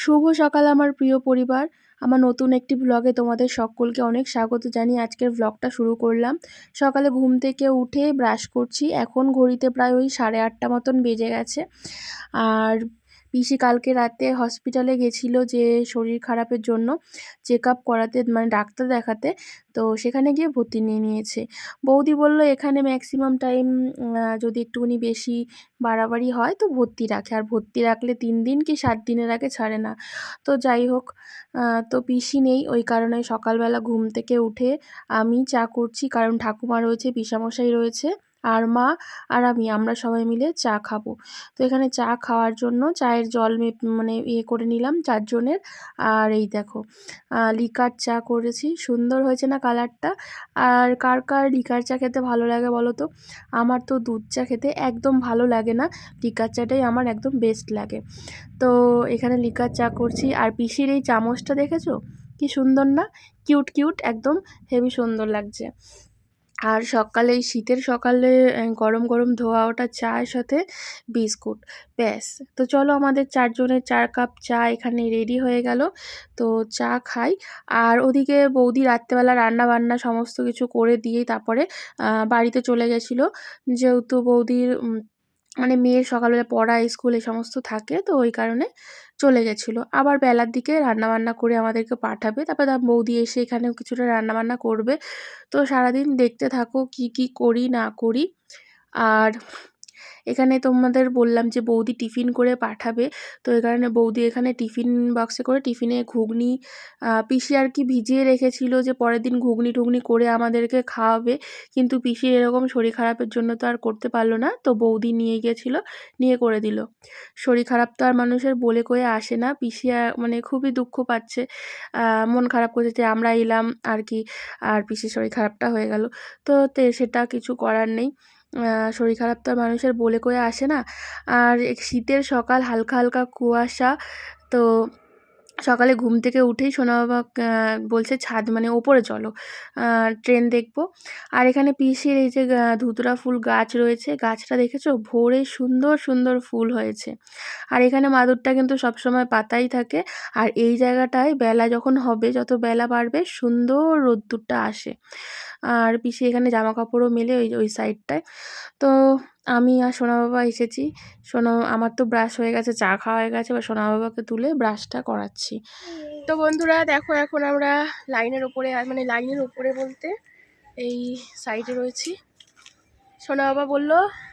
শুভ সকাল আমার প্রিয় পরিবার। আমার নতুন একটি ব্লগে তোমাদের সকলকে অনেক স্বাগত জানিয়ে আজকের ব্লগটা শুরু করলাম। সকালে ঘুম থেকে উঠে ব্রাশ করছি। এখন ঘড়িতে প্রায় ওই সাড়ে আটটা মতন বেজে গেছে। আর পিসি কালকে রাতে হসপিটালে গেছিল যে শরীর খারাপের জন্য চেক আপ করাতে মানে ডাক্তার দেখাতে। তো সেখানে গিয়ে ভর্তি নিয়ে নিয়েছে। বৌদি বলল, এখানে ম্যাক্সিমাম টাইম যদি একটুখানি বেশি বাড়াবাড়ি হয় তো ভর্তি রাখে। আর ভর্তি রাখলে তিন দিন কি সাত দিনের আগে ছাড়ে না। তো যাই হোক তো পিসি নেই। ওই কারণে সকালবেলা ঘুম থেকে উঠে আমি চা করছি। কারণ ঠাকুমা রয়েছে, পিসামশাই রয়েছে। আর মা আর আমি, আমরা সবাই মিলে চা খাব। তো এখানে চা খাওয়ার জন্য চায়ের জল মানে ইয়ে করে নিলাম চারজনের। আর এই দেখো লিকার চা করেছি। সুন্দর হয়েছে না কালারটা? আর কার কার লিকার চা খেতে ভালো লাগে বলো তো? আমার তো দুধ চা খেতে একদম ভালো লাগে না। লিকার চাটাই আমার একদম বেস্ট লাগে। তো এখানে লিকার চা করছি। আর পিসির এই চামচটা দেখেছ? কি সুন্দর না? কিউট কিউট, একদম হেভি সুন্দর লাগছে। আর সকালে, এই শীতের সকালে গরম গরম ধোয়া ওটা চায়ের সাথে বিস্কুট, ব্যাস। তো চলো আমাদের চারজনের চার কাপ চা এখানে রেডি হয়ে গেল। তো চা খাই। আর ওদিকে বৌদি রাত্রেবেলা রান্না বান্না সমস্ত কিছু করে দিয়েই তারপরে বাড়িতে চলে গেছিল। যেহেতু বৌদির মানে মেয়ের সকালবেলা পড়া, স্কুল এই সমস্ত থাকে, তো ওই কারণে চলে গেছিল। আবার বেলার দিকে রান্নাবান্না করে আমাদেরকে পাঠাবে, তারপর তার বৌদি এসে এখানেও কিছুটা রান্নাবান্না করবে। তো সারাদিন দেখতে থাকো কি কি করি, না করি। আর এখানে তোমাদের বললাম যে বৌদি টিফিন করে পাঠাবে। তো এই কারণে বৌদি এখানে টিফিন বক্সে করে টিফিনে ঘুগনি পিসি আর কি ভিজিয়ে রেখেছিল যে পরের দিন ঘুগনি টুগনি করে আমাদেরকে খাওয়াবে। কিন্তু পিসি এরকম শরীর খারাপের জন্য তো আর করতে পারল না। তো বৌদি নিয়ে গিয়েছিল নিয়ে করে দিল। শরীর খারাপ তো আর মানুষের বলে কয়ে আসে না। পিসি মানে খুবই দুঃখ পাচ্ছে। মন খারাপ করছে যে আমরা এলাম আর কি, আর পিসির শরীর খারাপটা হয়ে গেল। তো, সেটা কিছু করার নেই। শরীর খারাপ তো আর মানুষের বলে কয়ে আসে না। আর শীতের সকাল হালকা হালকা কুয়াশা, তো সকালে ঘুম থেকে উঠেই সোনা বাবা বলছে, ছাদ মানে ওপরে চলো ট্রেন দেখব। আর এখানে পিসির এই যে ধুতরা ফুল গাছ রয়েছে, গাছটা দেখেছ? ভোরে সুন্দর সুন্দর ফুল হয়েছে। আর এখানে মাদুরটা কিন্তু সবসময় পাতাই থাকে। আর এই জায়গাটায় বেলা যখন হবে, যত বেলা বাড়বে, সুন্দর রোদ্দুরটা আসে। আর পিসি এখানে জামা কাপড়ও মেলে ওই ওই সাইডটায় তো আমি আর সোনা বাবা এসেছি। সোনা আমার তো ব্রাশ হয়ে গেছে, চা খাওয়া হয়ে গেছে বা সোনা বাবাকে তুলে ব্রাশটা করাচ্ছি। তো বন্ধুরা, দেখো এখন আমরা লাইনের ওপরে মানে লাইনের ওপরে বলতে এই সাইডে রয়েছি। সোনা বাবা বলল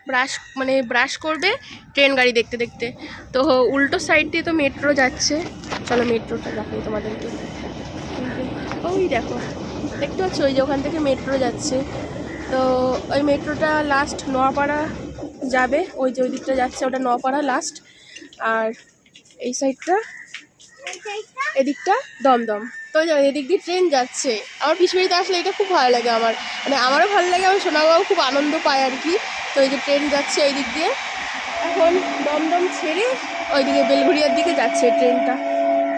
ব্রাশ মানে ব্রাশ করবে ট্রেন গাড়ি দেখতে দেখতে। তো উল্টো সাইড দিয়ে তো মেট্রো যাচ্ছে। চলো মেট্রোটা দেখাই তোমাদেরকে। ওই দেখো, দেখতে পাচ্ছ? ওই যে ওখান থেকে মেট্রো যাচ্ছে। তো ওই মেট্রোটা লাস্ট নোয়াপাড়া যাবে। ওই যে ওই দিকটা যাচ্ছে, ওটা নোয়াপাড়া লাস্ট আর এই সাইডটা এদিকটা দমদম। তো এদিক দিয়ে ট্রেন যাচ্ছে। আমার পিছবাড়িতে আসলে এটা খুব ভালো লাগে আমার। মানে আমারও ভালো লাগে, আমার সোনাবাবু খুব আনন্দ পায় আর কি। তো এই যে ট্রেন যাচ্ছে ওই দিক দিয়ে। এখন দমদম ছেড়ে ওইদিকে বেলঘুরিয়ার দিকে যাচ্ছে ট্রেনটা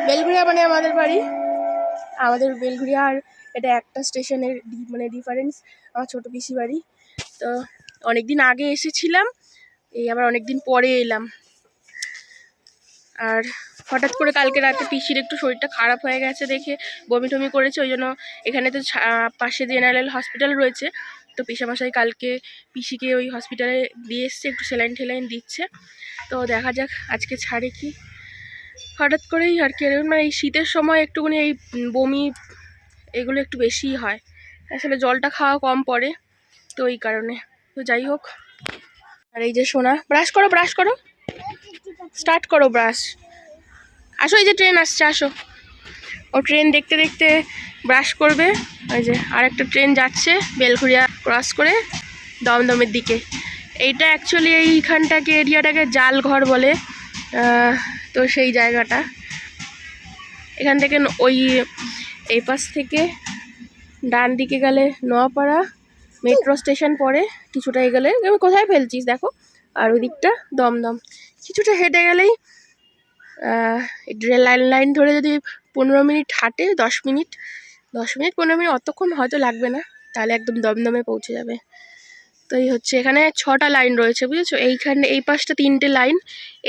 বেলঘুরিয়া মানে আমাদের বাড়ি। আমাদের বেলঘুরিয়া আর এটা একটা স্টেশনের মানে ডিফারেন্স আমার ছোটো পিসি বাড়ি তো অনেক দিন আগে এসেছিলাম, এই আবার অনেক দিন পরে এলাম। আর হঠাৎ করে কালকে রাতে পিসির একটু শরীরটা খারাপ হয়ে গেছে দেখে বমি টমি করেছে, ওই জন্য এখানে তো পাশে জেনারেল হসপিটাল রয়েছে। তো পিসামশাই কালকে পিসিকে ওই হসপিটালে দিয়ে এসছে, একটু সেলাইন ঠেলাইন দিচ্ছে। তো দেখা যাক আজকে ছাড়ে কি। হঠাৎ করেই আর কি মানে এই শীতের সময় একটুখানি এই বমি এগুলো একটু বেশিই হয়। আসলে জলটা খাওয়া কম পড়ে। তো এই কারণে। তো যাই হোক। আর এই যে সোনা ব্রাশ করো ব্রাশ করো। স্টার্ট করো ব্রাশ আসো এই যে ট্রেন আসছে, আসো। ও ট্রেন দেখতে দেখতে ব্রাশ করবে। ওই যে আর একটা ট্রেন যাচ্ছে বেলঘুরিয়া ক্রস করে দমদমের দিকে। এইটা অ্যাকচুয়ালি এইখানটাকে, এরিয়াটাকে জাল ঘর বলে তো সেই জায়গাটা। এখান থেকে ওই, এই পাশ থেকে ডান দিকে গেলে নোয়াপাড়া। মেট্রো স্টেশন পরে কিছুটা এগেলে আমি কোথায় ফেলছিস দেখো? আর ওই দিকটা দমদম। কিছুটা হেঁটে গেলেই লাইন লাইন ধরে যদি পনেরো মিনিট হাঁটে, দশ মিনিট দশ মিনিট, পনেরো মিনিট অতক্ষণ হয়তো লাগবে না, তাহলে একদম দমদমে পৌঁছে যাবে। তো এই হচ্ছে, এখানে ছটা লাইন রয়েছে, বুঝেছ? এইখানে, এই পাশটা তিনটে লাইন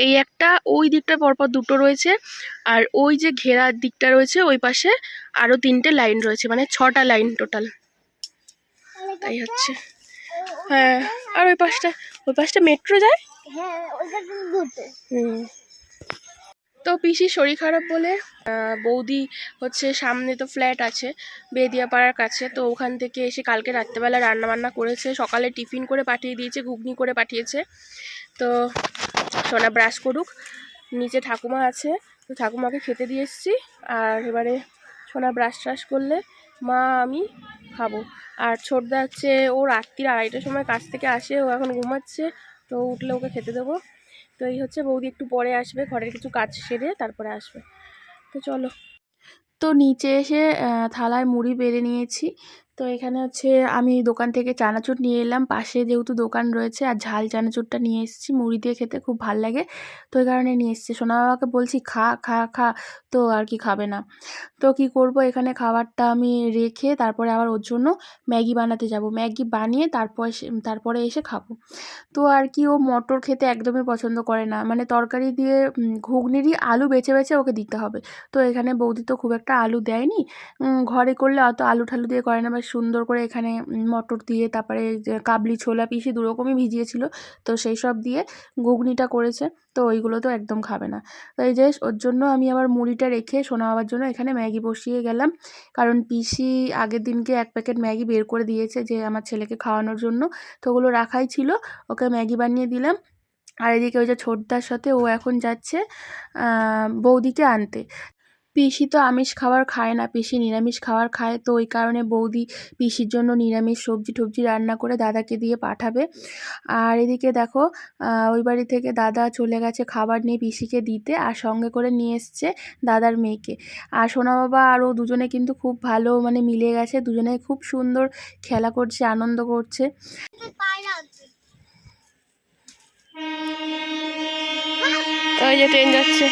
এই একটা, ওই দিকটা পরপর দুটো রয়েছে, আর ওই যে ঘেরার দিকটা রয়েছে, ওই পাশে আরও তিনটে লাইন রয়েছে মানে ছটা লাইন টোটাল তাই হচ্ছে। হ্যাঁ আর ওই পাশটা ওই পাশটা মেট্রো যায়? হ্যাঁ হুম। তো পিসির শরীর খারাপ বলে বৌদি হচ্ছে সামনে তো ফ্ল্যাট আছে বেদিয়াপাড়ার কাছে তো ওখান থেকে এসে কালকে রাত্রেবেলা রান্না বান্না করেছে সকালে টিফিন করে পাঠিয়ে দিয়েছে ঘুগনি করে পাঠিয়েছে। তো সোনা ব্রাশ করুক নিচে ঠাকুমা আছে তো ঠাকুমাকে খেতে দিয়ে এসেছি। আর এবারে সোনা ব্রাশ ট্রাশ করলে মা আমি খাব। আর ছোটদা হচ্ছে ও রাত্রির আড়াইটার সময় কাছ থেকে আসে, ও এখন ঘুমাচ্ছে, তো উঠলে ওকে খেতে দেবো। তো এই হচ্ছে বৌদি একটু পরে আসবে, ঘরের কিছু কাজ সেরে তারপরে আসবে। তো চলো। তো নিচে এসে থালায় মুড়ি বেড়ে নিয়েছি। তো এখানে হচ্ছে আমি দোকান থেকে চানাচুর নিয়ে এলাম। পাশে যেহেতু দোকান রয়েছে, আর ঝাল চানাচুরটা নিয়ে এসেছি, মুড়ি দিয়ে খেতে খুব ভালো লাগে। তো এই কারণে নিয়ে এসেছি। সোনা বাবাকে বলছি, খা খা খা। তো আর কি খাবে না। তো কি করব? এখানে খাবারটা আমি রেখে তারপরে আবার ওর জন্য ম্যাগি বানাতে যাব। ম্যাগি বানিয়ে তারপর তারপরে এসে খাব। তো আর কি ও মটর খেতে একদমই পছন্দ করে না। মানে তরকারি দিয়ে ঘুগনিরই আলু বেছে বেছে ওকে দিতে হবে। তো এখানে বৌদি তো খুব একটা আলু দেয়নি। ঘরে করলে অত আলু ঠালু দিয়ে করে না। বেশ সুন্দর করে এখানে মটর দিয়ে তারপরে কাবলি, ছোলা পিসি দুরকমই ভিজিয়েছিল। তো সেই সব দিয়ে ঘুগনিটা করেছে। তো ওইগুলো তো একদম খাবে না। তো এই যে ওর জন্য আমি আবার মুড়িটা রেখে সোনা বাবার জন্য এখানে ম্যাগি বসিয়ে গেলাম। কারণ পিসি আগের দিনকে এক প্যাকেট ম্যাগি বের করে দিয়েছে যে, আমার ছেলেকে খাওয়ানোর জন্য। তো ওগুলো রাখাই ছিল। ওকে ম্যাগি বানিয়ে দিলাম। আর এদিকে ওই যে ছোটদার সাথে ও এখন যাচ্ছে বৌদিকে আনতে। পিসি তো আমিষ খাবার খায় না, পিসি নিরামিষ খাবার খায়। তো ওই কারণে বৌদি পিসির জন্য নিরামিষ সবজি টবজি রান্না করে দাদাকে দিয়ে পাঠাবে। আর এদিকে দেখো ওই বাড়ি থেকে দাদা চলে গেছে খাবার নিয়ে পিসিকে দিতে আর সঙ্গে করে নিয়ে এসছে দাদার মেয়েকে। আর সোনা বাবা আর ও দুজনে কিন্তু খুব ভালো মানে মিলে গেছে দুজনে খুব সুন্দর খেলা করছে, আনন্দ করছে। ওই যে ট্রেন যাচ্ছে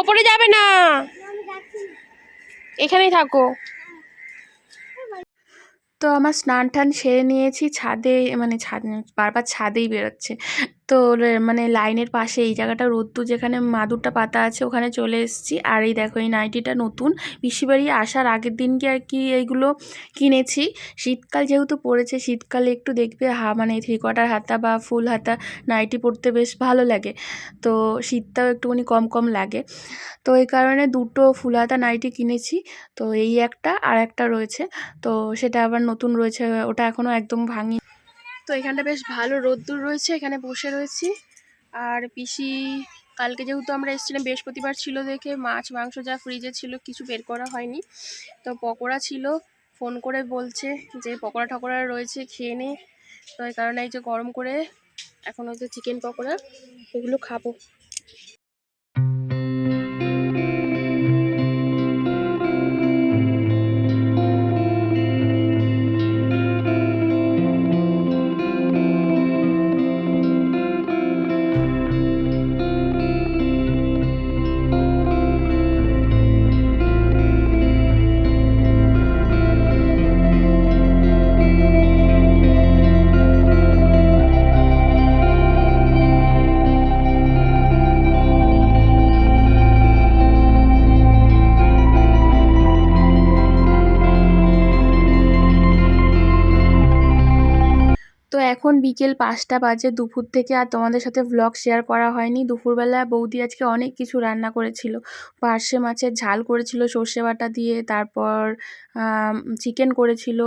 ওপরে যাবে না। এখানেই থাকো তো আমার স্নান টান সেরে নিয়েছি ছাদে মানে ছাদ বারবার ছাদেই বেরোচ্ছে। তো মানে লাইনের পাশে এই জায়গাটা রোদ্দুর যেখানে, মাদুরটা পাতা আছে, ওখানে চলে এসেছি। আর এই দেখো, এই নাইটিটা নতুন। পিসিবাড়ি আসার আগের দিনকে আর কি এইগুলো কিনেছি। শীতকাল যেহেতু পড়েছে, শীতকালে একটু দেখবে, হা মানে থ্রি কোয়ার্টার হাতা বা ফুল হাতা, নাইটি পরতে বেশ ভালো লাগে। তো শীতটাও একটুখানি কম কম লাগে। তো এই কারণে দুটো ফুল হাতা নাইটি কিনেছি। তো এই একটা আর একটা রয়েছে। তো সেটা আবার নতুন রয়েছে, ওটা এখনও একদম ভাঙি তো এখানটা বেশ ভালো রোদ্দুর রয়েছে, এখানে বসে রয়েছি। আর পিসি, কালকে যেহেতু আমরা এসেছিলাম, বৃহস্পতিবার ছিল দেখে মাছ, মাংস যা ফ্রিজে ছিল কিছু বের করা হয়নি। তো পকোড়া ছিল, ফোন করে বলছে যে পকোড়া ঠকোড়া রয়েছে, খেয়ে নে। তো এই কারণে এই যে গরম করে, এখন হচ্ছে চিকেন পকোড়া এগুলো খাব। বিকেল পাঁচটা বাজে দুপুর থেকে আর তোমাদের সাথে ভ্লগ শেয়ার করা হয়নি। দুপুরবেলা বৌদি আজকে অনেক কিছু রান্না করেছিল। পার্শে মাছের ঝাল করেছিল, সর্ষে বাটা দিয়ে, তারপর চিকেন করেছিল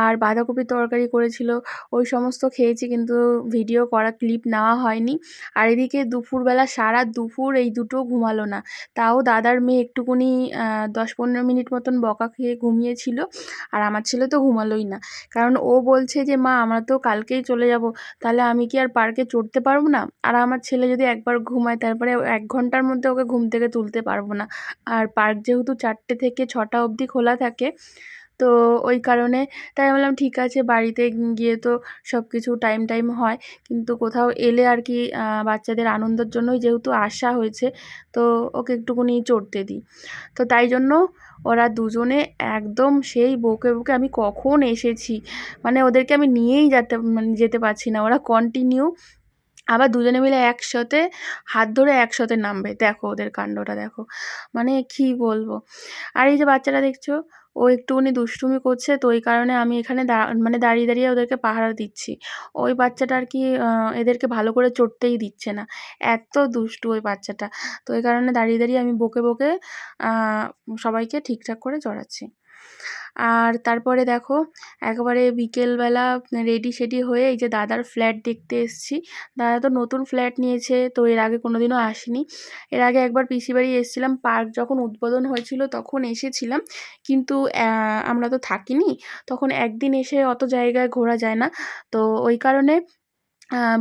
আর বাঁধাকপির তরকারি করেছিল। ওই সমস্ত খেয়েছি কিন্তু ভিডিও করা ক্লিপ নেওয়া হয়নি। আর এদিকে দুপুরবেলা, সারা দুপুর এই দুটো ঘুমালো না। তাও দাদার মেয়ে একটুকুনি দশ পনেরো মিনিট মতন বকা খেয়ে ঘুমিয়েছিল। আর আমার ছেলে তো ঘুমালোই না। কারণ ও বলছে যে, মা, আমরা তো কালকেই চলে যাব। তাহলে আমি কি আর পার্কে চড়তে পারব না? আর আমার ছেলে যদি একবার ঘুমায়, তারপরে এক ঘণ্টার মধ্যে ওকে ঘুম থেকে তুলতে পারব না। আর পার্ক যেহেতু চারটে থেকে ছটা অবধি খোলা থাকে তো ওই কারণে তাই বললাম, ঠিক আছে, বাড়িতে গিয়ে তো সব কিছু টাইম টাইম হয়। কিন্তু কোথাও এলে আর কি বাচ্চাদের আনন্দের জন্যই যেহেতু আসা হয়েছে, তো ওকে একটুকুনি চড়তে দিই। তো তাই জন্য ওরা দুজনে একদম সেই বকে বকে আমি কখন এসেছি মানে ওদেরকে আমি নিয়েই যেতে মানে যেতে পারছি না। ওরা কন্টিনিউ আবার দুজনে মিলে একসাথে, হাত ধরে একসাথে নামবে। দেখো ওদের কাণ্ডটা, দেখো। মানে কি বলব? আর এই যে বাচ্চারা দেখছ ও একটুখানি দুষ্টুমি করছে, তো ওই কারণে আমি এখানে দা মানে দাঁড়িয়ে দাঁড়িয়ে ওদেরকে পাহারা দিচ্ছি। ওই বাচ্চাটা আর কি এদেরকে ভালো করে চড়তেই দিচ্ছে না। এত দুষ্টু ওই বাচ্চাটা। তো ওই কারণে দাঁড়িয়ে দাঁড়িয়ে আমি বকে বকে সবাইকে ঠিকঠাক করে চড়াচ্ছি। আর তারপরে দেখো, একেবারে বিকেলবেলা রেডি সেডি হয়ে এই যে দাদার ফ্ল্যাট দেখতে এসেছি। দাদা তো নতুন ফ্ল্যাট নিয়েছে, তো এর আগে কোনোদিনও আসিনি। এর আগে একবার পিসি বাড়ি এসেছিলাম পার্ক যখন উদ্বোধন হয়েছিল তখন এসেছিলাম। কিন্তু আমরা তো থাকিনি। তখন একদিন এসে অত জায়গায় ঘোরা যায় না। তো ওই কারণে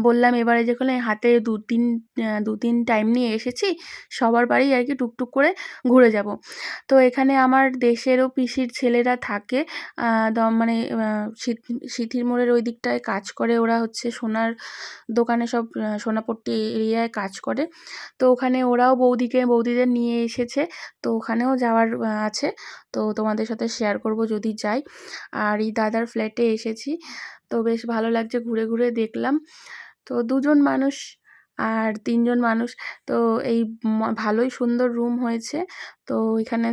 বললাম এবারে যখন হাতে দু তিন দু তিন টাইম নিয়ে এসেছি, সবার বাড়ি আর কি টুকটুক করে ঘুরে যাব। তো এখানে আমার দেশেরও পিসির ছেলেরা থাকে মানে সিথির মোড়ের ওই দিকটায় কাজ করে, ওরা হচ্ছে সোনার দোকানে সব সোনাপট্টি এরিয়ায় কাজ করে। তো ওখানে ওরাও বৌদিকে, বৌদিদের নিয়ে এসেছে, তো ওখানেও যাওয়ার আছে। তো তোমাদের সাথে শেয়ার করব যদি যাই। আর এই দাদার ফ্ল্যাটে এসেছি। তো বেশ ভালো লাগছে ঘুরে ঘুরে দেখলাম। তো দুজন মানুষ আর তিনজন মানুষ, তো এই ভালোই সুন্দর রুম হয়েছে। তো এখানে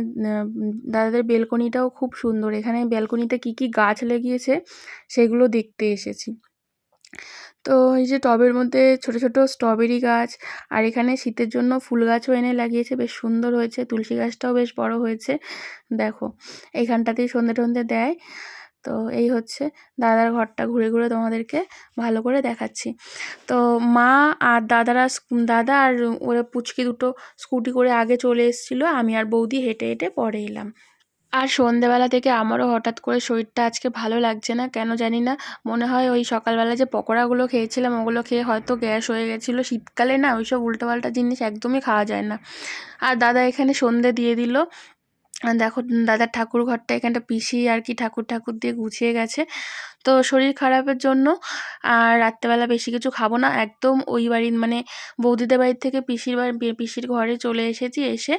দাদাদের বেলকনিটাও খুব সুন্দর। এখানে বেলকনিতে কি কি গাছ লাগিয়েছে সেগুলো দেখতে এসেছি। তো এই যে টবের মধ্যে ছোট ছোট স্ট্রবেরি গাছ আর এখানে শীতের জন্য ফুল গাছও এনে লাগিয়েছে, বেশ সুন্দর হয়েছে। তুলসী গাছটাও বেশ বড় হয়েছে। দেখো এইখানটাতেই সন্ধে টন্ধে দেয়। তো এই হচ্ছে দাদার ঘরটা ঘুরে ঘুরে তোমাদেরকে ভালো করে দেখাচ্ছি। তো মা আর দাদারা দাদা আর ওরা পুচকি দুটো স্কুটি করে আগে চলে এসেছিল, আমি আর বৌদি হেঁটে হেঁটে পরে এলাম। আর সন্ধেবেলা থেকে আমারও হঠাৎ করে শরীরটা আজকে ভালো লাগছে না, কেন জানি না, মনে হয় ওই সকালবেলা যে পকোড়াগুলো খেয়েছিলাম ওগুলো খেয়ে হয়তো গ্যাস হয়ে গেছিল, শীতকালে না ওইসব উল্টোপাল্টা জিনিস একদমই খাওয়া যায় না। আর দাদা এখানে সন্ধে দিয়ে দিল দেখো, দাদার ঠাকুর ঘরটা এখানটা পিসি আর কি ঠাকুর ঠাকুর দিয়ে গুছিয়ে গেছে। তো শরীর খারাপের জন্য আর রাত্রেবেলা বেশি কিছু খাব না। একদম ওই বাড়ির মানে বৌদিদের বাড়ির থেকে পিসির বাড়ি পিসির ঘরে চলে এসেছি, এসে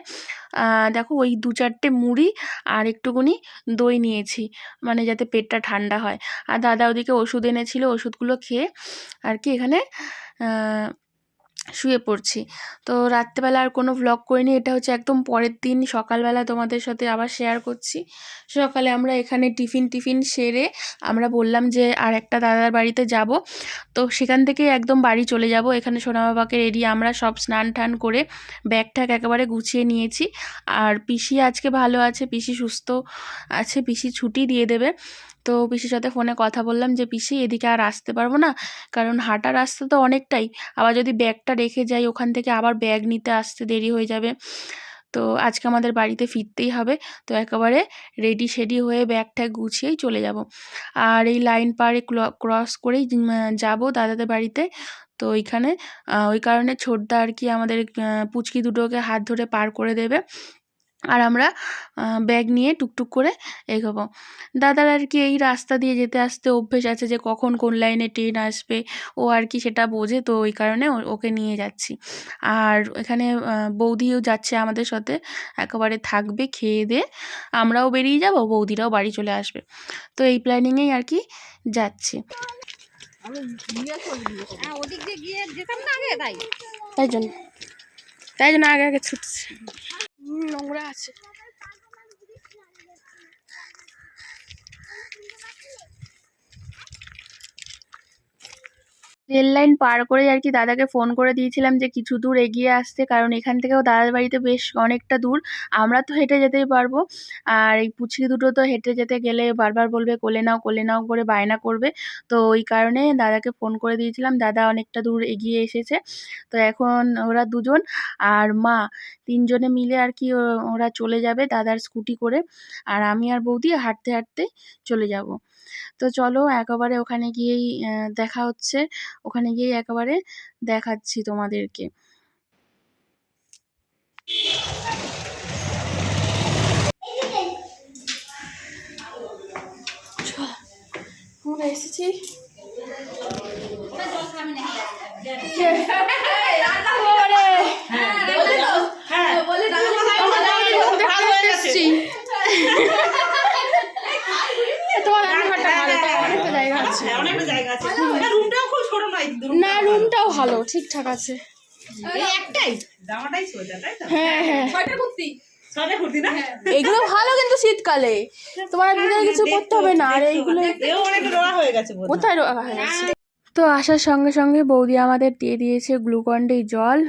দেখো ওই দু চারটে মুড়ি আর একটুকুনি দই নিয়েছি মানে যাতে পেটটা ঠান্ডা হয়। আর দাদা ওদিকে ওষুধ এনেছিল, ওষুধগুলো খেয়ে আর কি এখানে শুয়ে পড়ছি। তো রাত্রেবেলা আর কোনো ভ্লগ করিনি, এটা হচ্ছে একদম পরের দিন। সকালবেলা তোমাদের সাথে আবার শেয়ার করছি। সকালে আমরা এখানে টিফিন টিফিন সেরে আমরা বললাম যে আর একটা দাদার বাড়িতে যাব। তো সেখান থেকে একদম বাড়ি চলে যাব। এখানে সোনা বাবাকে রেডি আমরা সব স্নান টান করে ব্যাগ ট্যাগ একেবারে গুছিয়ে নিয়েছি। আর পিসি আজকে ভালো আছে, পিসি সুস্থ আছে, পিসি ছুটি দিয়ে দেবে। তো পিসির সাথে ফোনে কথা বললাম যে, পিসি, এদিকে আর আসতে পারব না। কারণ হাঁটা রাস্তা তো অনেকটাই। আবার যদি ব্যাগটা রেখে যাই, ওখান থেকে আবার ব্যাগ নিতে আসতে দেরি হয়ে যাবে। তো আজকে আমাদের বাড়িতে ফিরতেই হবে। তো একেবারে রেডি শেডি হয়ে ব্যাগ ট্যাগ গুছিয়েই চলে যাব। আর এই লাইন পাড়ে ক্রস করেই যাব দাদাদের বাড়িতে। তো ওইখানে ওই কারণে ছোটদা আর কি আমাদের পুচকি দুটোকে হাত ধরে পার করে দেবে। আর আমরা ব্যাগ নিয়ে টুকটুক করে এগোবো। দাদার আর কি এই রাস্তা দিয়ে যেতে আসতে অভ্যেস আছে যে কখন কোন লাইনে ট্রেন আসবে ও আর কি সেটা বোঝে তো ওই কারণে ওকে নিয়ে যাচ্ছি। আর এখানে বৌদিও যাচ্ছে আমাদের সাথে একেবারে থাকবে খেয়ে দিয়ে আমরাও বেরিয়ে যাব বৌদিরাও বাড়ি চলে আসবে। তো এই প্ল্যানিংয়েই আর কি যাচ্ছি। হ্যাঁ, তাই জন্য তাই জন্য আগে আগে ছুটছে। নোংরা আছে রেল লাইন পার করেই আর কি দাদাকে ফোন করে দিয়েছিলাম যে কিছু দূর এগিয়ে আসতে, কারণ এখান থেকেও দাদার বাড়িতে বেশ অনেকটা দূর। আমরা তো হেঁটে যেতেই পারব। আর এই পুচকি দুটো তো হেঁটে যেতে গেলে বারবার বলবে, কোলে নাও কোলে নাও করে বায়না করবে। তো ওই কারণে দাদাকে ফোন করে দিয়েছিলাম। দাদা অনেকটা দূর এগিয়ে এসেছে। তো এখন ওরা দুজন আর মা, তিনজনে মিলে আর কি ওরা চলে যাবে দাদার স্কুটি করে। আর আমি আর বৌদি হাঁটতে হাঁটতে চলে যাব। তো চলো একেবারে ওখানে গিয়েই দেখা হচ্ছে। ওখানে গিয়েই একেবারে দেখাচ্ছি তোমাদেরকে। এসেছি। কুর্তি। না? এগুলো ভালো কিন্তু শীতকালে। তোমার কিছু করতে হবে না আর এইগুলো রোয়া হয়ে কোথায় রাখা হয়ে গেছে? তো আসার সঙ্গে সঙ্গে বৌদি আমাদের দিয়ে দিয়েছে গ্লুকন্ডি জল।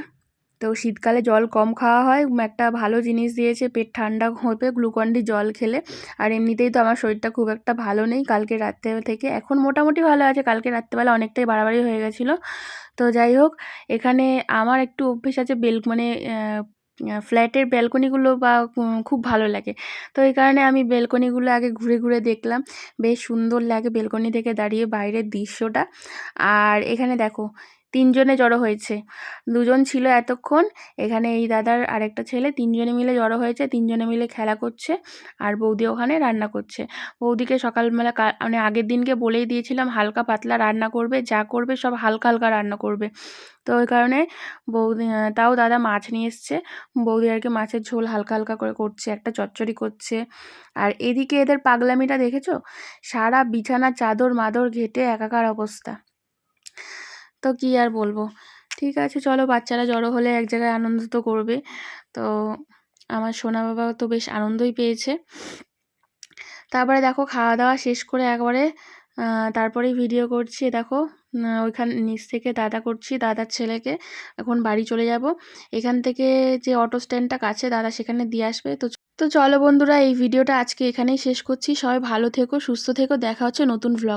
তো শীতকালে জল কম খাওয়া হয় একটা ভালো জিনিস দিয়েছে পেট ঠান্ডা হবে গ্লুকন্ডি জল খেলে। আর এমনিতেই তো আমার শরীরটা খুব একটা ভালো নেই কালকে রাত্রে থেকে। এখন মোটামুটি ভালো আছে কালকে রাত্রেবেলা অনেকটাই বাড়াবাড়ি হয়ে গেছিল। তো যাই হোক, এখানে আমার একটু অভ্যেস আছে বেল মানে ফ্ল্যাটের ব্যালকনিগুলো বা খুব ভালো লাগে। তো এই কারণে আমি ব্যালকনিগুলো আগে ঘুরে ঘুরে দেখলাম। বেশ সুন্দর লাগে ব্যালকনি থেকে দাঁড়িয়ে বাইরের দৃশ্যটা। আর এখানে দেখো তিনজনে জড়ো হয়েছে। দুজন ছিল এতক্ষণ, এখানে এই দাদার আরেকটা ছেলে, তিনজনে মিলে জড়ো হয়েছে, তিনজনে মিলে খেলা করছে আর বৌদি ওখানে রান্না করছে। বৌদিকে সকালবেলা মানে আগের দিনকে বলেই দিয়েছিলাম, হালকা পাতলা রান্না করবে, যা করবে সব হালকা হালকা রান্না করবে। তো ওই কারণে বৌদি তাও দাদা মাছ নিয়ে এসছে। বৌদি আর কি মাছের ঝোল হালকা হালকা করে করছে, একটা চচ্চড়ি করছে। আর এদিকে এদের পাগলামিটা দেখেছ? সারা বিছানা চাদর মাদর ঘেটে একাকার অবস্থা। তো কি আর বলব? ঠিক আছে, চলো বাচ্চারা জড়ো হলে এক জায়গায় আনন্দ তো করবে। তো আমার সোনা বাবা তো বেশ আনন্দই পেয়েছে। তারপরে দেখো খাওয়া দাওয়া শেষ করে একবারে তারপরেই ভিডিও করছি। দেখো ওইখান নিচ থেকে দাদা করছি, দাদার ছেলেকে। এখন বাড়ি চলে যাব। এখান থেকে যে অটো স্ট্যান্ডটা কাছে, দাদা সেখানে দিয়ে আসবে। তো তো চলো বন্ধুরা, এই ভিডিওটা আজকে এখানেই শেষ করছি। সবাই ভালো থেকো, সুস্থ থেকো। দেখা হচ্ছে নতুন ভ্লগ